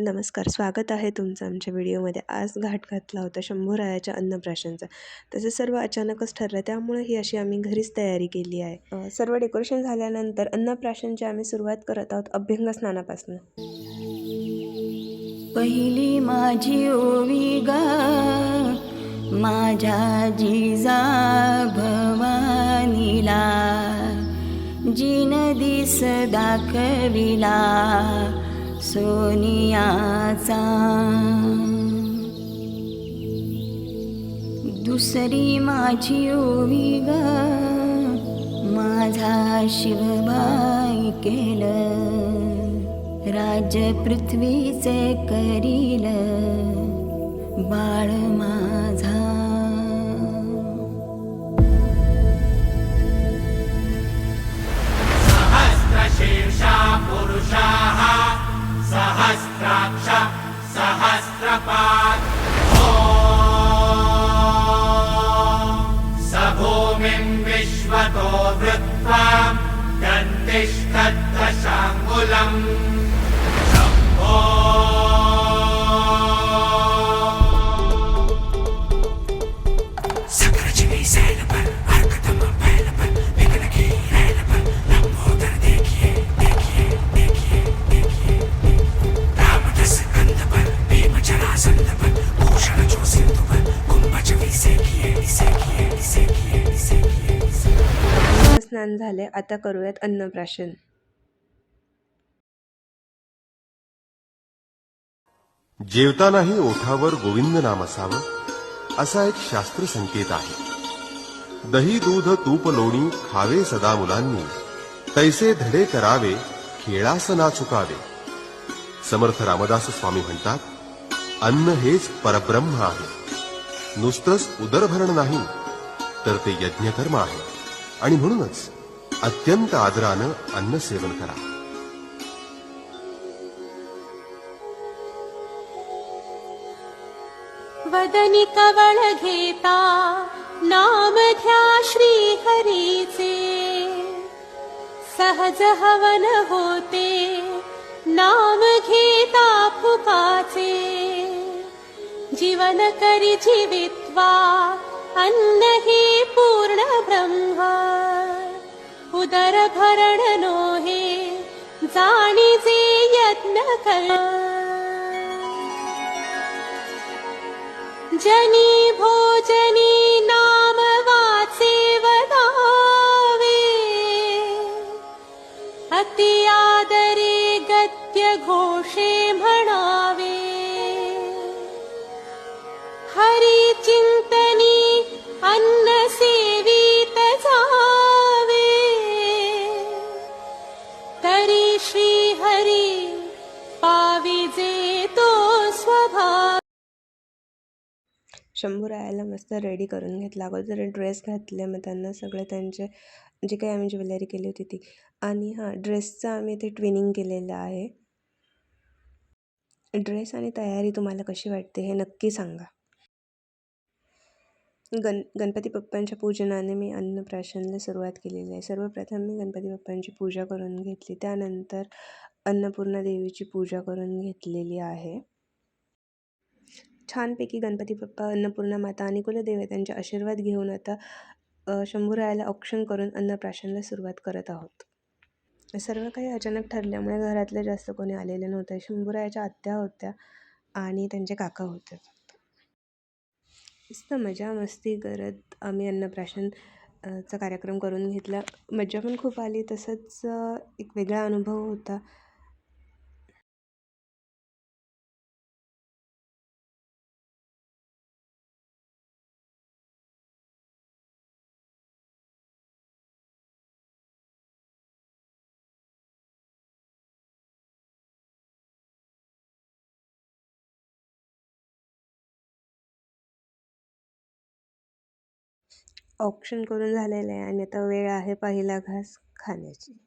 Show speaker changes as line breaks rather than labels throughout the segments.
नमस्कार स्वागत आहे तुमचं आमच्या व्हिडिओमध्ये. आज घाट घातला होता शंभूरायाच्या अन्नप्राशनचा. तसं सर्व अचानकच ठरलं त्यामुळे ही अशी आम्ही घरीच तयारी केली आहे. सर्व डेकोरेशन झाल्यानंतर अन्नप्राशनची आम्ही सुरुवात करत आहोत अभ्यंग स्नानापासून.
पहिली माझी ओवी गा माझ्या जिजा भवानीला. जिन दिस दाखविला सोनियाचा. दुसरी माझी ओवी ग माझा शिवबाई केलं. राज्य पृथ्वीचे करील बाळ माझा
सहस्राक्ष सहस्रपात् स भूमिम् विश्वतो वृत्त्वा
दन्तिष्ठद्दशाङ्गुलम् स्नान झाले आता करूयात अन्नप्राशन.
जेवतानाही ओठावर गोविंद नाम असावं असा एक शास्त्र संकेत आहे. दही दूध तूप लोणी खावे सदा मुलांनी तैसे धडे करावे खेळास ना चुकावे. समर्थ रामदास स्वामी म्हणतात अन्न हेच परब्रह्म आहे. नुसतंच उदरभरण नाही तर ते यज्ञकर्म आहे. आणि म्हणूनच अत्यंत आदरानं अन्न सेवन करा.
वदनी कवळ घेता नाम घ्या श्री हरीचे. सहज हवन होते नाम घेता फुकाचे. जीवन करी जीवित्वा अन्न हि पूर्णब्रह्मा उदरभरण नो हि जाणिजे यत्न कला जनी भो
शंभूरायाला मस्त रेडी करून घेतला. अगोदर ड्रेस घातले मग त्यांना सगळे त्यांचे जे काही आम्ही ज्वेलरी केली होती ती. आणि हां ड्रेसचं आम्ही ते ट्विनिंग केलेलं आहे. ड्रेस आणि तयारी तुम्हाला कशी वाटते हे नक्की सांगा. गण गणपती बाप्पांच्या पूजनाने मी अन्नप्राशनला सुरुवात केलेली आहे. सर्वप्रथम मी गणपती बाप्पांची पूजा करून घेतली. त्यानंतर अन्नपूर्णा देवीची पूजा करून घेतलेली आहे. छानपैकी गणपती बाप्पा अन्नपूर्णा माता आणि कुलदेवतांचे आशीर्वाद घेऊन आता शंभूरायाला औक्षण करून अन्नप्राशनला सुरुवात करत आहोत. सर्व काही अचानक ठरल्यामुळे घरातले जास्त कोणी आलेले नव्हते. शंभूरायाच्या आत्या होत्या आणि त्यांचे काका होते. मस्त मजा मस्ती करत आम्ही अन्नप्राशन चा कार्यक्रम करून घेतला. मजा पण खूप आली. तसंच एक वेगळा अनुभव होता. ऑप्शन करून झालेलं आहे आणि आता वेळ आहे पहिला घास खाण्याची.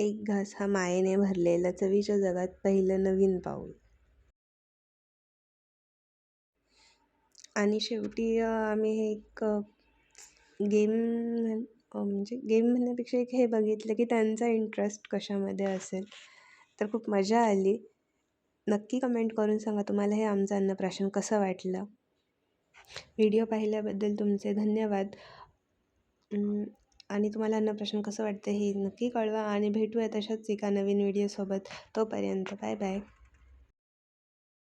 एक घास हा मायेने भरलेला चवीच्या जगात पहिलं नवीन पाऊल. आणि शेवटी आम्ही हे एक गेम म्हणजे गेम म्हणण्यापेक्षा एक हे बघितलं की त्यांचा इंटरेस्ट कशामध्ये असेल. तर खूप मजा आली. नक्की कमेंट करून सांगा तुम्हाला हे आमचं अन्नप्राशन कसं वाटलं? व्हिडिओ पाहिल्याबद्दल तुमचे धन्यवाद. आणि तुम्हाला अन्नप्राशन कसं वाटतं हे नक्की कळवा आणि भेटूया तशाच एका नवीन व्हिडिओसोबत. तोपर्यंत बाय बाय.